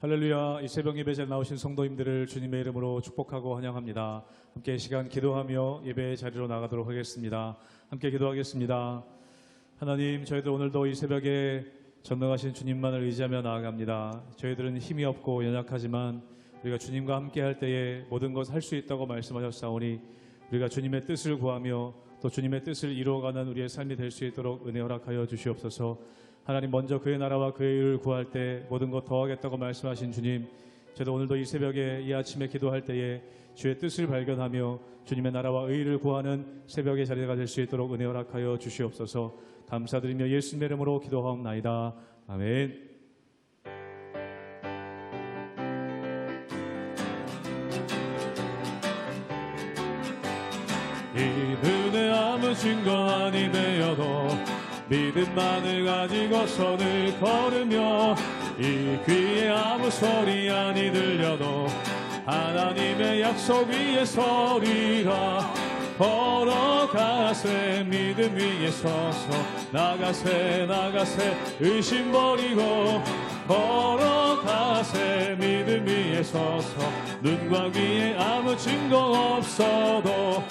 할렐루야 이 새벽 예배에 나오신 성도님들을 주님의 이름으로 축복하고 환영합니다. 함께 이 시간 기도하며 예배의 자리로 나가도록 하겠습니다. 함께 기도하겠습니다. 하나님 저희들 오늘도 이 새벽에 전능하신 주님만을 의지하며 나아갑니다. 저희들은 힘이 없고 연약하지만 우리가 주님과 함께 할 때에 모든 것 할 수 있다고 말씀하셨사오니 우리가 주님의 뜻을 구하며 또 주님의 뜻을 이루어가는 우리의 삶이 될 수 있도록 은혜 허락하여 주시옵소서. 하나님 먼저 그의 나라와 그의 의를 구할 때 모든 것 더하겠다고 말씀하신 주님 저도 오늘도 이 새벽에 이 아침에 기도할 때에 주의 뜻을 발견하며 주님의 나라와 의를 구하는 새벽의 자리가 될 수 있도록 은혜 허락하여 주시옵소서. 감사드리며 예수님의 이름으로 기도하옵나이다. 아멘. 이분의 아무 증거 아니 되어도 믿음만을 가지고 손을 걸으며 이 귀에 아무 소리 아니 들려도 하나님의 약속 위에 서리라. 걸어가세 믿음 위에 서서 나가세 나가세 의심 버리고 걸어가세 믿음 위에 서서 눈과 귀에 아무 증거 없어도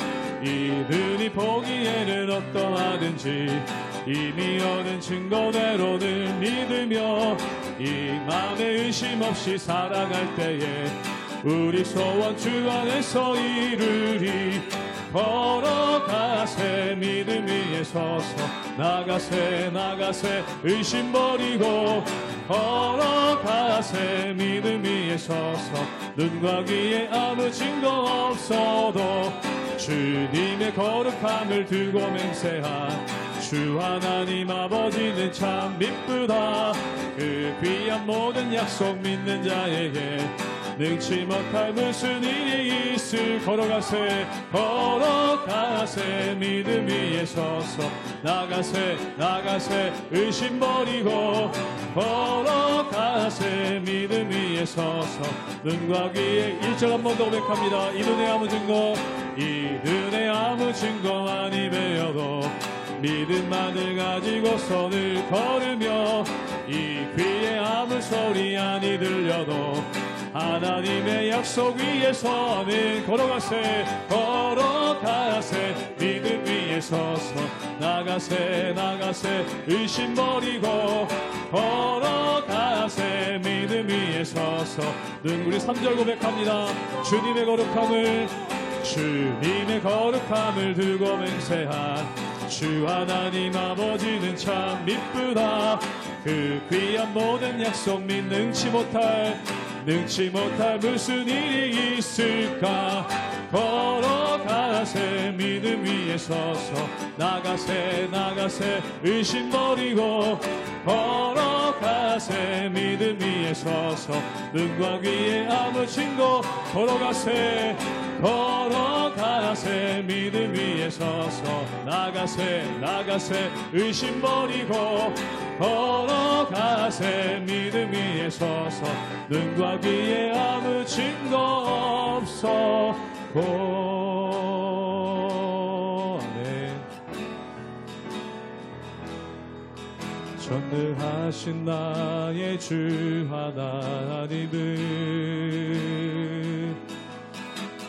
이들이 보기에는 어떠하든지 이미 얻은 증거대로를 믿으며 이 마음에 의심 없이 살아갈 때에 우리 소원 주 안에서 이르리 걸어가세 믿음 위에 서서 나가세 나가세 의심 버리고 걸어가세 믿음 위에 서서 눈과 귀에 아무 증거 없어도 주님의 거룩함을 두고 맹세한 주 하나님 아버지는 참 미쁘다. 그 귀한 모든 약속 믿는 자에게 능치 못할 무슨 일이 있을 걸어가세 걸어가세. 믿음 위에 서서 나가세 나가세. 의심 버리고 걸어가세. 믿음 위에 서서 눈과 귀에 일절 한 번 더 고백합니다. 이 눈에 아무 증거 이 눈에 아무 증거 아니 배어도 믿음만을 가지고 손을 걸으며 이 귀에 아무 소리 아니 들려도 하나님의 약속 위에 서는 걸어가세 걸어가세. 믿음 위에 서서 나가세 나가세. 의심 버리고 걸어가세. 믿음 위에 서서 눈구리 3절 고백합니다. 주님의 거룩함을 주님의 거룩함을 두고 맹세한 주 하나님 아버지는 참 미쁘다 그 귀한 모든 약속 및 능치 못할 능치 못할 무슨 일이 있을까? 걸어가세 믿음 위에 서서 나가세 나가세 의심 버리고 걸어가세 믿음 위에 서서 눈과 귀에 아무 증거 걸어가세 걸어가세 믿음 위에 서서 나가세 나가세 의심 버리고 걸어가세 믿음 위에 서서 눈과 귀에 아무 증거 없어. 고네. 전능하신 나의 주 하나님을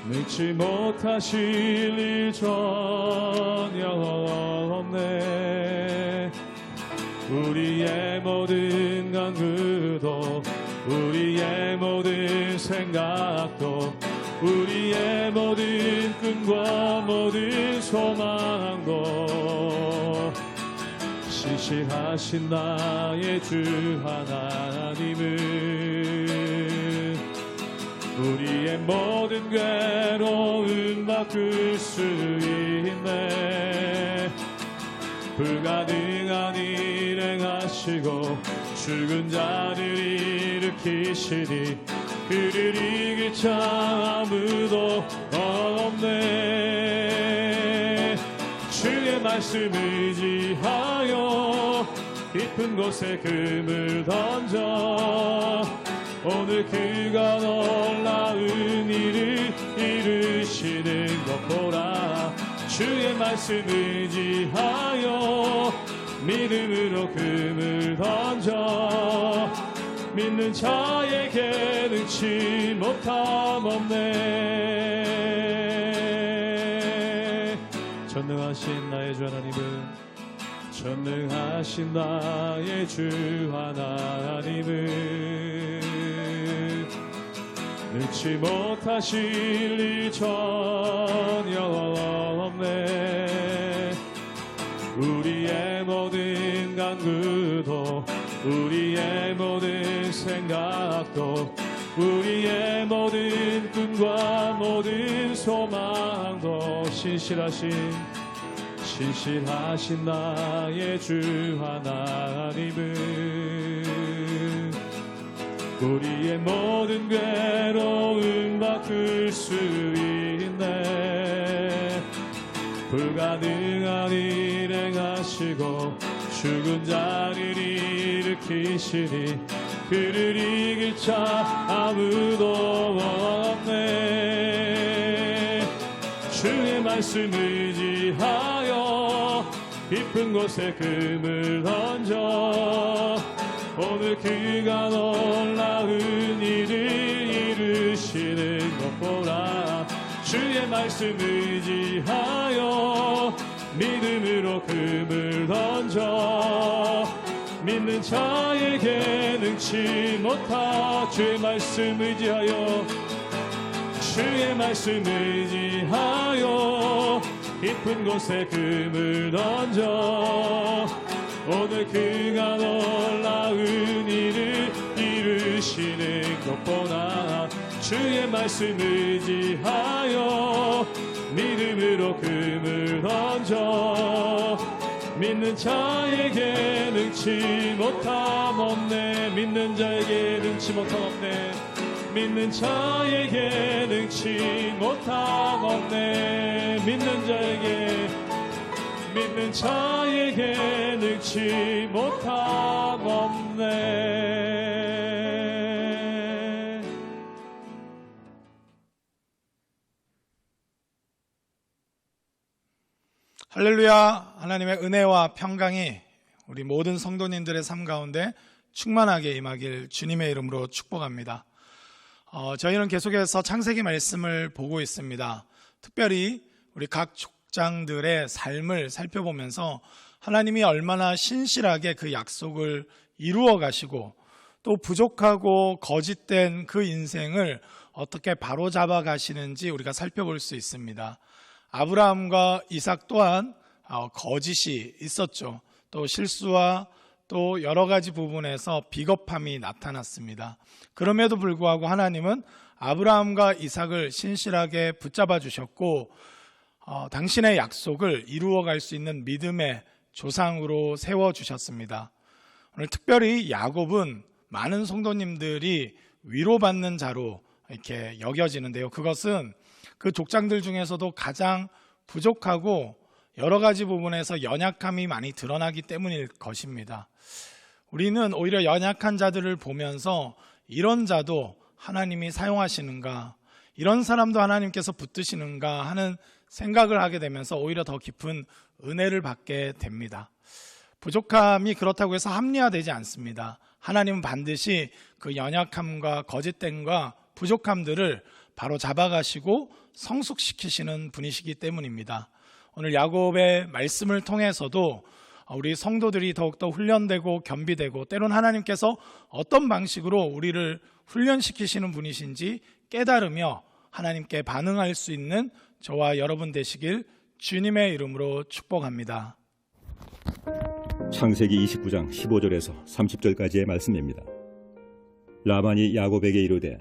믿지 못하실 일 전혀 없네. 우리의 모든 간구도 우리의 모든 생각도 우리의 모든 꿈과 모든 소망도 시시하신 나의 주 하나님을 우리의 모든 괴로움 바꿀 수 있네. 불가능한 일을 하시고 죽은 자를 일으키시니 그를 이길 자 아무도 없네. 주의 말씀 의지하여 깊은 곳에 금을 던져 오늘 그가 놀라운 일을 이루시는 것 보라 주의 말씀 의지하여 믿음으로 금을 던져 믿는 자에게 능치 못함 없네. 전능하신 나의 주 하나님은 전능하신 나의 주 하나님은 능치 못하실 일 전혀 없네. 우리의 모든 간구도 우리의 모든 생각도 우리의 모든 꿈과 모든 소망도 신실하신 신실하신 나의 주 하나님은 우리의 모든 괴로움 바꿀 수 있네. 불가능한 일 행하시고 죽은 자를 일으키시니 그를 이길 자 아무도 없네. 주의 말씀 의지하여 깊은 곳에 금을 던져 오늘 그가 놀라운 일을 이루시는 것 보라 주의 말씀 의지하여 믿음으로 금을 던져 믿는 자에게 능치 못하 주의 말씀 의지하여 주의 말씀 의지하여 깊은 곳에 금을 던져 오늘 그가 놀라운 일을 이루시는 것보다 주의 말씀 의지하여 믿음으로 금을 던져 믿는 자에게 능치 못함 없네. 믿는 자에게 능치 못함 없네. 믿는 자에게 능치 못함 없네. 믿는 자에게 믿는 자에게 능치 못함 없네 할렐루야 하나님의 은혜와 평강이 우리 모든 성도님들의 삶 가운데 충만하게 임하길 주님의 이름으로 축복합니다. 어, 저희는 계속해서 창세기 말씀을 보고 있습니다. 특별히 우리 각족 장들의 삶을 살펴보면서 하나님이 얼마나 신실하게 그 약속을 이루어 가시고 또 부족하고 거짓된 그 인생을 어떻게 바로잡아 가시는지 우리가 살펴볼 수 있습니다. 아브라함과 이삭 또한 어, 거짓이 있었죠. 또 실수와 또 여러 가지 부분에서 비겁함이 나타났습니다. 그럼에도 불구하고 하나님은 아브라함과 이삭을 신실하게 붙잡아 주셨고 어, 당신의 약속을 이루어 갈 수 있는 믿음의 조상으로 세워 주셨습니다. 오늘 특별히 야곱은 많은 성도님들이 위로받는 자로 이렇게 여겨지는데요. 그것은 그 족장들 중에서도 가장 부족하고 여러 가지 부분에서 연약함이 많이 드러나기 때문일 것입니다. 우리는 오히려 연약한 자들을 보면서 이런 자도 하나님이 사용하시는가, 이런 사람도 하나님께서 붙드시는가 하는 생각을 하게 되면서 오히려 더 깊은 은혜를 받게 됩니다. 부족함이 그렇다고 해서 합리화되지 않습니다. 하나님은 반드시 그 연약함과 거짓됨과 부족함들을 바로 잡아가시고 성숙시키시는 분이시기 때문입니다. 오늘 야곱의 말씀을 통해서도 우리 성도들이 더욱더 훈련되고 겸비되고 때론 하나님께서 어떤 방식으로 우리를 훈련시키시는 분이신지 깨달으며 하나님께 반응할 수 있는 저와 여러분 되시길 주님의 이름으로 축복합니다. 창세기 29장 15절에서 30절까지의 말씀입니다. 라반이 야곱에게 이르되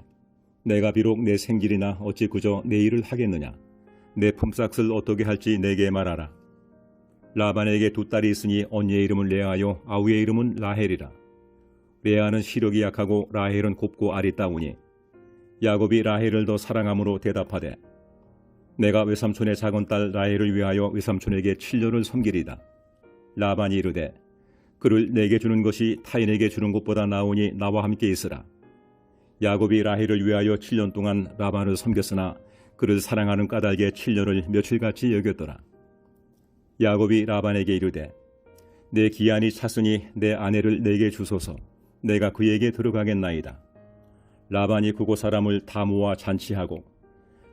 내가 비록 내 생길이나 어찌 그저 내 일을 하겠느냐 내 품삯을 어떻게 할지 내게 말하라 라반에게 두 딸이 있으니 언니의 이름은 레아요 아우의 이름은 라헬이라 레아는 시력이 약하고 라헬은 곱고 아리따우니 야곱이 라헬을 더 사랑함으로 대답하되 내가 외삼촌의 작은 딸 라헬을 위하여 외삼촌에게 칠년을 섬기리다 라반이 이르되 그를 내게 주는 것이 타인에게 주는 것보다 나으니 나와 함께 있으라. 야곱이 라헬을 위하여 7년 동안 라반을 섬겼으나 그를 사랑하는 까닭에 7년을 며칠같이 여겼더라. 야곱이 라반에게 이르되 내 기한이 찼으니 내 아내를 내게 주소서 내가 그에게 들어가겠나이다. 라반이 그곳 사람을 다 모아 잔치하고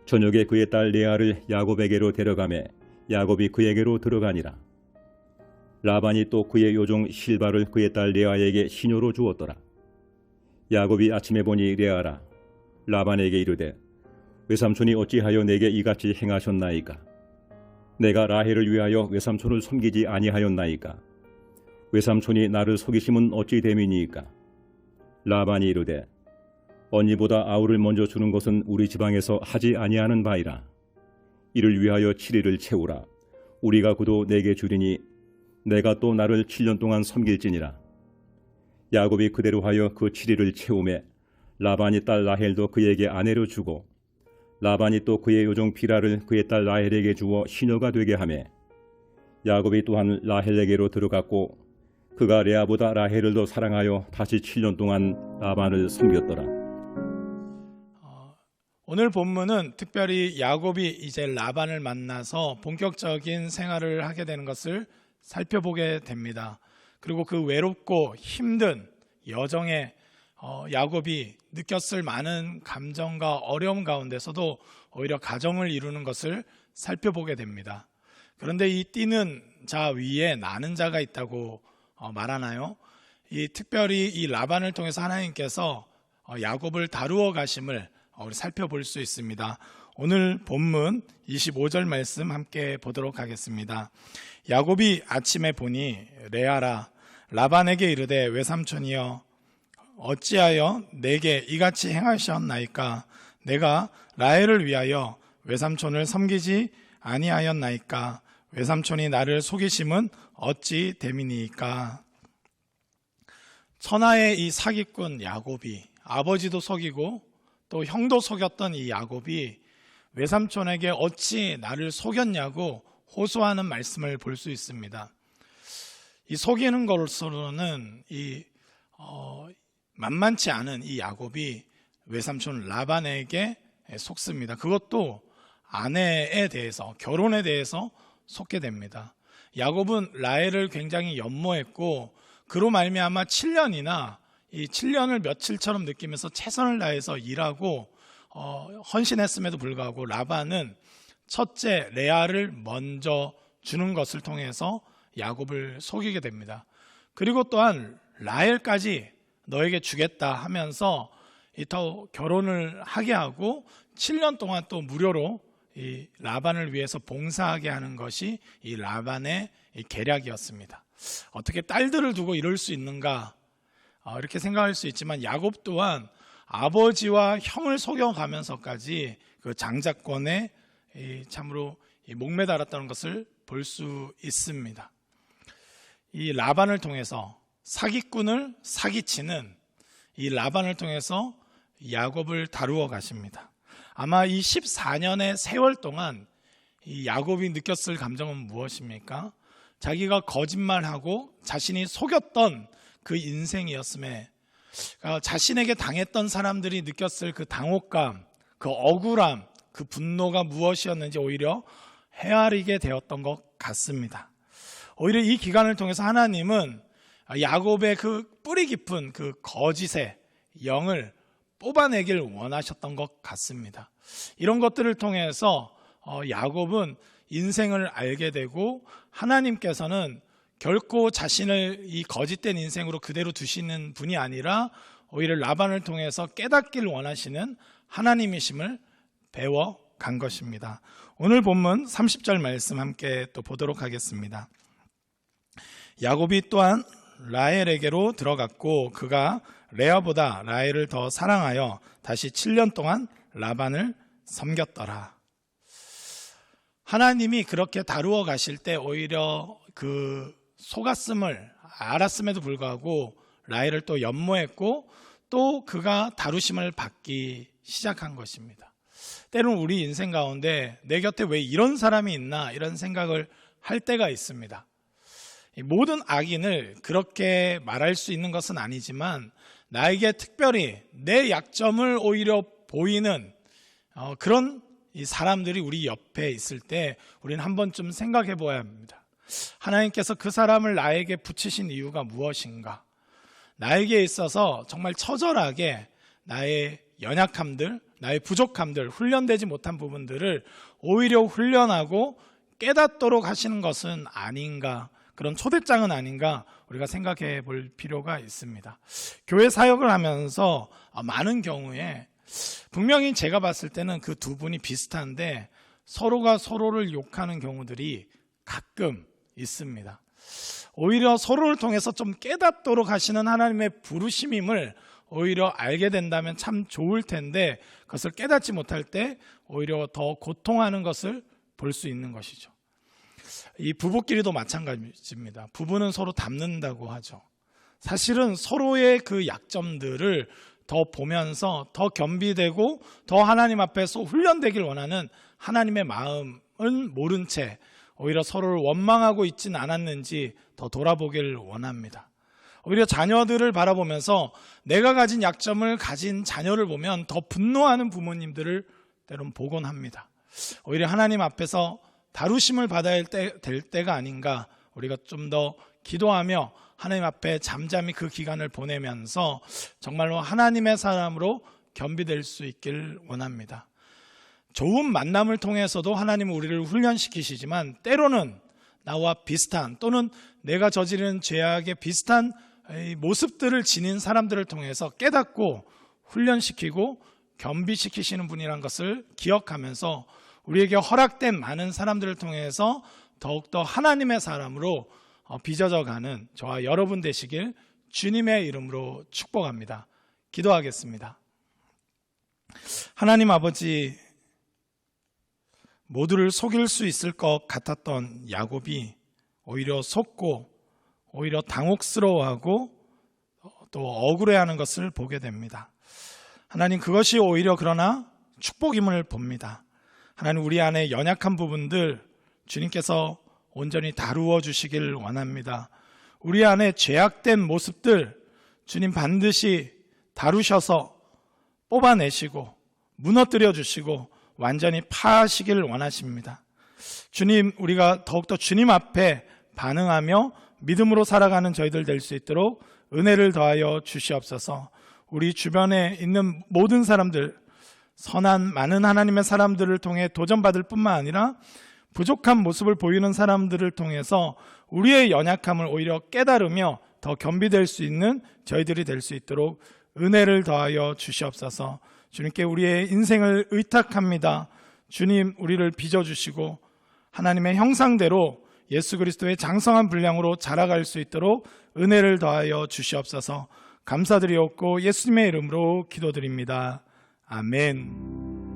저녁에 그의 딸 레아를 야곱에게로 데려가매 야곱이 그에게로 들어가니라. 라반이 또 그의 요종 실바를 그의 딸 레아에게 시녀로 주었더라. 야곱이 아침에 보니 레아라 라반에게 이르되 외삼촌이 어찌하여 내게 이같이 행하셨나이까 내가 라헬을 위하여 외삼촌을 섬기지 아니하였나이까 외삼촌이 나를 속이심은 어찌 됨이니이까 라반이 이르되 언니보다 아우를 먼저 주는 것은 우리 지방에서 하지 아니하는 바이라. 이를 위하여 7일을 채우라. 우리가 그도 내게 주리니 내가 또 나를 7년 동안 섬길지니라. 야곱이 그대로 하여 그 7일을 채우매 라반이 딸 라헬도 그에게 아내로 주고 라반이 또 그의 요종 비라를 그의 딸 라헬에게 주어 시녀가 되게 하매 야곱이 또한 라헬에게로 들어갔고 그가 레아보다 라헬을 더 사랑하여 다시 7년 동안 라반을 섬겼더라. 오늘 본문은 특별히 야곱이 이제 라반을 만나서 본격적인 생활을 하게 되는 것을 살펴보게 됩니다. 그리고 그 외롭고 힘든 여정에 어, 야곱이 느꼈을 많은 감정과 어려움 가운데서도 오히려 가정을 이루는 것을 살펴보게 됩니다. 그런데 이 뛰는 자 위에 나는 자가 있다고 어, 말하나요? 이 특별히 이 라반을 통해서 하나님께서 어, 야곱을 다루어 가심을 어, 우리 살펴볼 수 있습니다. 오늘 본문 25절 말씀 함께 보도록 하겠습니다. 야곱이 아침에 보니 레아라 라반에게 이르되 외삼촌이여 어찌하여 내게 이같이 행하셨나이까 내가 라헬을 위하여 외삼촌을 섬기지 아니하였나이까 외삼촌이 나를 속이심은 어찌 됨이니까 천하의 이 사기꾼 야곱이 아버지도 속이고 또 형도 속였던 이 야곱이 외삼촌에게 어찌 나를 속였냐고 호소하는 말씀을 볼 수 있습니다. 이 속이는 것으로는 이 어, 만만치 않은 이 야곱이 외삼촌 라반에게 속습니다. 그것도 아내에 대해서 결혼에 대해서 속게 됩니다. 야곱은 라헬을 굉장히 연모했고 그로 말미암아 7년이나 이 7년을 며칠처럼 느끼면서 최선을 다해서 일하고 어, 헌신했음에도 불구하고 라반은 첫째 레아를 먼저 주는 것을 통해서 야곱을 속이게 됩니다. 그리고 또한 라헬까지 너에게 주겠다 하면서 더 결혼을 하게 하고 7년 동안 또 무료로 이 라반을 위해서 봉사하게 하는 것이 이 라반의 이 계략이었습니다. 어떻게 딸들을 두고 이럴 수 있는가 어, 이렇게 생각할 수 있지만 야곱 또한 아버지와 형을 속여가면서까지 그 장자권에 이 참으로 이 목매달았다는 것을 볼 수 있습니다. 이 라반을 통해서 사기꾼을 사기치는 이 라반을 통해서 야곱을 다루어 가십니다. 아마 이 14년의 세월 동안 이 야곱이 느꼈을 감정은 무엇입니까? 자기가 거짓말하고 자신이 속였던 그 인생이었음에 그러니까 자신에게 당했던 사람들이 느꼈을 그 당혹감, 그 억울함, 그 분노가 무엇이었는지 오히려 헤아리게 되었던 것 같습니다. 오히려 이 기간을 통해서 하나님은 야곱의 그 뿌리 깊은 그 거짓의 영을 뽑아내길 원하셨던 것 같습니다. 이런 것들을 통해서 어, 야곱은 인생을 알게 되고 하나님께서는 결코 자신을 이 거짓된 인생으로 그대로 두시는 분이 아니라 오히려 라반을 통해서 깨닫길 원하시는 하나님이심을 배워 간 것입니다. 오늘 본문 30절 말씀 함께 또 보도록 하겠습니다. 야곱이 또한 라헬에게로 들어갔고 그가 레아보다 라헬을 더 사랑하여 다시 7년 동안 라반을 섬겼더라. 하나님이 그렇게 다루어 가실 때 오히려 그 속았음을 알았음에도 불구하고 라헬을 또 연모했고 또 그가 다루심을 받기 시작한 것입니다. 때로는 우리 인생 가운데 내 곁에 왜 이런 사람이 있나 이런 생각을 할 때가 있습니다. 모든 악인을 그렇게 말할 수 있는 것은 아니지만 나에게 특별히 내 약점을 오히려 보이는 어, 그런 사람들이 우리 옆에 있을 때 우리는 한 번쯤 생각해 보아야 합니다. 하나님께서 그 사람을 나에게 붙이신 이유가 무엇인가? 나에게 있어서 정말 처절하게 나의 연약함들, 나의 부족함들, 훈련되지 못한 부분들을 오히려 훈련하고 깨닫도록 하시는 것은 아닌가, 그런 초대장은 아닌가 우리가 생각해 볼 필요가 있습니다. 교회 사역을 하면서 많은 경우에 분명히 제가 봤을 때는 그 두 분이 비슷한데 서로가 서로를 욕하는 경우들이 가끔 있습니다. 오히려 서로를 통해서 좀 깨닫도록 하시는 하나님의 부르심임을 오히려 알게 된다면 참 좋을 텐데 그것을 깨닫지 못할 때 오히려 더 고통하는 것을 볼 수 있는 것이죠. 이 부부끼리도 마찬가지입니다. 부부는 서로 닮는다고 하죠. 사실은 서로의 그 약점들을 더 보면서 더 겸비되고 더 하나님 앞에서 훈련되길 원하는 하나님의 마음은 모른 채 오히려 서로를 원망하고 있진 않았는지 더 돌아보길 원합니다. 오히려 자녀들을 바라보면서 내가 가진 약점을 가진 자녀를 보면 더 분노하는 부모님들을 때론 보곤 합니다. 오히려 하나님 앞에서 다루심을 받아야 때- 될 때가 아닌가 우리가 좀 더 기도하며 하나님 앞에 잠잠히 그 기간을 보내면서 정말로 하나님의 사람으로 겸비될 수 있길 원합니다. 좋은 만남을 통해서도 하나님은 우리를 훈련시키시지만 때로는 나와 비슷한 또는 내가 저지른 죄악에 비슷한 이 모습들을 지닌 사람들을 통해서 깨닫고 훈련시키고 겸비시키시는 분이란 것을 기억하면서 우리에게 허락된 많은 사람들을 통해서 더욱더 하나님의 사람으로 어, 빚어져 가는 저와 여러분 되시길 주님의 이름으로 축복합니다. 기도하겠습니다. 하나님 아버지 모두를 속일 수 있을 것 같았던 야곱이 오히려 속고 오히려 당혹스러워하고 또 억울해하는 것을 보게 됩니다. 하나님 그것이 오히려 그러나 축복임을 봅니다. 하나님 우리 안에 연약한 부분들 주님께서 온전히 다루어 주시길 원합니다. 우리 안에 죄악된 모습들 주님 반드시 다루셔서 뽑아내시고 무너뜨려 주시고 완전히 파하시길 원하십니다. 주님, 우리가 더욱더 주님 앞에 반응하며 믿음으로 살아가는 저희들 될 수 있도록 은혜를 더하여 주시옵소서. 우리 주변에 있는 모든 사람들, 선한 많은 하나님의 사람들을 통해 도전받을 뿐만 아니라 부족한 모습을 보이는 사람들을 통해서 우리의 연약함을 오히려 깨달으며 더 겸비될 수 있는 저희들이 될 수 있도록 은혜를 더하여 주시옵소서. 주님께 우리의 인생을 의탁합니다. 주님, 우리를 빚어주시고 하나님의 형상대로 예수 그리스도의 장성한 분량으로 자라갈 수 있도록 은혜를 더하여 주시옵소서. 감사드리옵고 예수님의 이름으로 기도드립니다. 아멘.